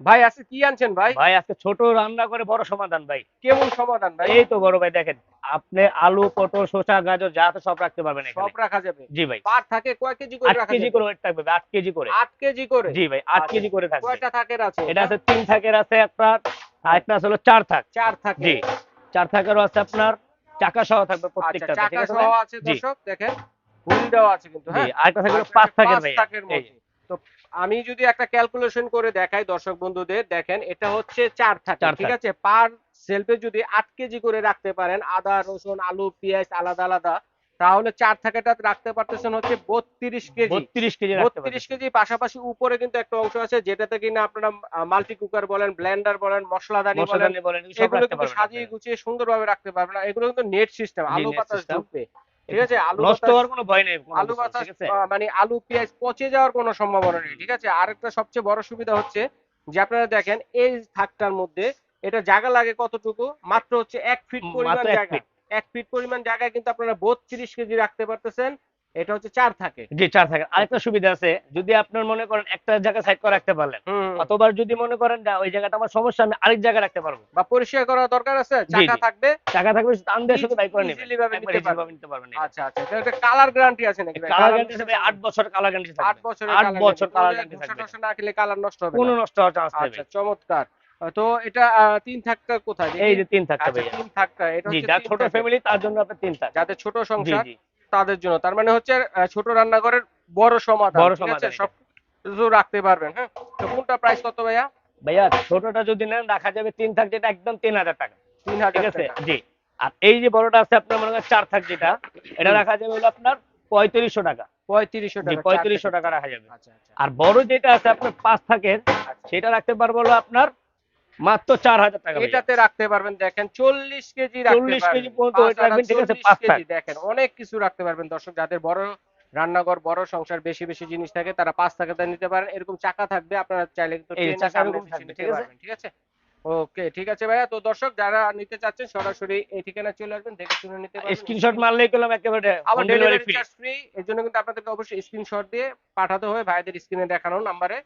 ভাই আজকে কি আনছেন ভাই? ভাই আজকে ছোট রান্না করে বড় সমাধান ভাই। কেমন সমাধান ভাই? এই তো বড় ভাই দেখেন আপনি আলু পটল শসা গাজর যা সব রাখতে পারবেন সব রাখা যাবে? জি ভাই। পার থাকে কয় কেজি করে রাখা কেজি করে ওয়েট থাকবে আট কেজি করে। আট কেজি করে? জি ভাই আট আচ্ছা। কেজি করে থাকবে। কয়টা থাকের আছে? এটা আছে তিন থাকের আছে আপনার একটা আছে হলো চার থাক। চার থাকে জি চার থাকেরও আছে আপনার চাকা সহ থাকবে আচ্ছা প্রত্যেকটা চাকা সহ আছে দর্শক দেখেন হুইল দেওয়া আছে কিন্তু হ্যাঁ? আরেকটা আর পাঁচ থাকের পাঁচ ভাই। থাকের মধ্যে। তো আমি যদি একটা ক্যালকুলেশন করে দেখাই দর্শক বন্ধুদের দেখেন এটা হচ্ছে চার থাকে ঠিক আছে? পার সেলফে যদি আট কেজি করে রাখতে পারেন আদা রসুন আলু পেঁয়াজ আলাদা আলাদা তাহলে চার থাকেটা রাখতে পারতেছেন হচ্ছে বত্রিশ কেজি। বত্রিশ কেজি বত্রিশ কেজি পাশাপাশি উপরে কিন্তু একটা অংশ আছে যেটাতে কিনা আপনারা মাল্টি কুকার বলেন ব্লেন্ডার বলেন মশলাদানি বলেন এগুলো কিন্তু সাজিয়ে। গুছিয়ে সুন্দরভাবে রাখতে পারবেন। এগুলো কিন্তু নেট সিস্টেম আলু বাতাস ঢুকবে। ঠিক আছে? আলু নষ্ট হওয়ার কোনো ভয় নেই আলু বাতাস মানে আলু পেঁয়াজ পচে যাওয়ার কোনো সম্ভাবনা নেই ঠিক আছে? আরেকটা সবচেয়ে বড় সুবিধা হচ্ছে যে আপনারা দেখেন এই থাকটার মধ্যে এটা জায়গা লাগে কতটুকু? মাত্র হচ্ছে এক ফিট পরিমাণ জায়গা। এক ফিট পরিমাণ জায়গায় কিন্তু আপনারা বত্রিশ কেজি রাখতে পারতেছেন। এটা হচ্ছে চার থাকে। জি চার থাকের আরেকটা সুবিধা আছে যদি আপনার মনে করেন একটা জায়গা সাইড করে রাখতে পারলেন অথবা যদি মনে করেন যে ওই জায়গাটা আমার সমস্যা আমি আরেক জায়গায় রাখতে পারব। বা পরিষ্কার করা দরকার আছে? চাকা থাকবে? টাকা থাকবে টান দিয়ে শুধু বাই করে নেবেন। ভাবে নিতে পারবেন। নিতে পারবেন আচ্ছা আচ্ছা। এটা একটা কালার গ্যারান্টি আছে নাকি কালার গ্যারান্টি থাকবে আট বছর কালার গ্যারান্টি থাকবে। বছরের আট colour বছর কালার গ্যারান্টি ঘষা থাকবে। টষা না খেলে কালার নষ্ট হবে কোনো নষ্ট হওয়ার চান্স নেই আচ্ছা চমৎকার। তো এটা তিন থাকটা কোথায়? এই যে তিন থাকতে আচ্ছা ভাইয়া। তিন থাকটা এটা হচ্ছে ছোট ফ্যামিলি তার জন্য আপনার তিন থাক যাদের ছোট সংসার তাদের জন্য। তার মানে হচ্ছে ছোট রান্নাঘরের বড় সমাধান বড় সমাধান সব কিছু রাখতে পারবেন হ্যাঁ? তো কোনটা প্রাইস কত ভাইয়া? ভাইয়া ছোটটা যদি নেন রাখা যাবে তিন থাক যেটা একদম তিন হাজার টাকা। তিন হাজার আছে? জি। আর এই যে বড়টা আছে আপনার মনে করেন চার থাক যেটা এটা রাখা যাবে হলো আপনার পঁয়ত্রিশশো টাকা। পঁয়ত্রিশশো টাকা পঁয়ত্রিশশো টাকা রাখা যাবে। আচ্ছা আচ্ছা। আর বড় যেটা আছে আপনার পাঁচ থাকের আচ্ছা। সেটা রাখতে পারব হলো আপনার মাত্র চার হাজার টাকা। এটাতে রাখতে পারবেন দেখেন চল্লিশ কেজি রাখতে 40 পারবেন। কেজি পর্যন্ত পাঁচ ওইটা রাখবেন, আটা ঠিক আছে, 40 পাঁচ থাক। কেজি দেখেন অনেক কিছু রাখতে পারবেন দর্শক যাদের বড় রান্নাঘর বড় সংসার বেশি বেশি জিনিস থাকে তারা পাঁচ টাকাতে নিতে পারেন এরকম চাকা থাকবে আপনারা চাইলে কিন্তু ঠিক আছে? ওকে ঠিক আছে ভাইয়া তো দর্শক যারা নিতে চাচ্ছেন সরাসরি এই ঠিকানা চলে আসবেন দেখে শুনে নিতে পারবেন স্ক্রিনশট মারলেই করলাম একেবারে আবার ডেলিভারি ডেলিভারি চার্জ ফ্রি এর জন্য কিন্তু আপনাদেরকে অবশ্যই স্ক্রিনশট দিয়ে পাঠাতে হবে ভাইদের স্ক্রিনে দেখানো নাম্বারে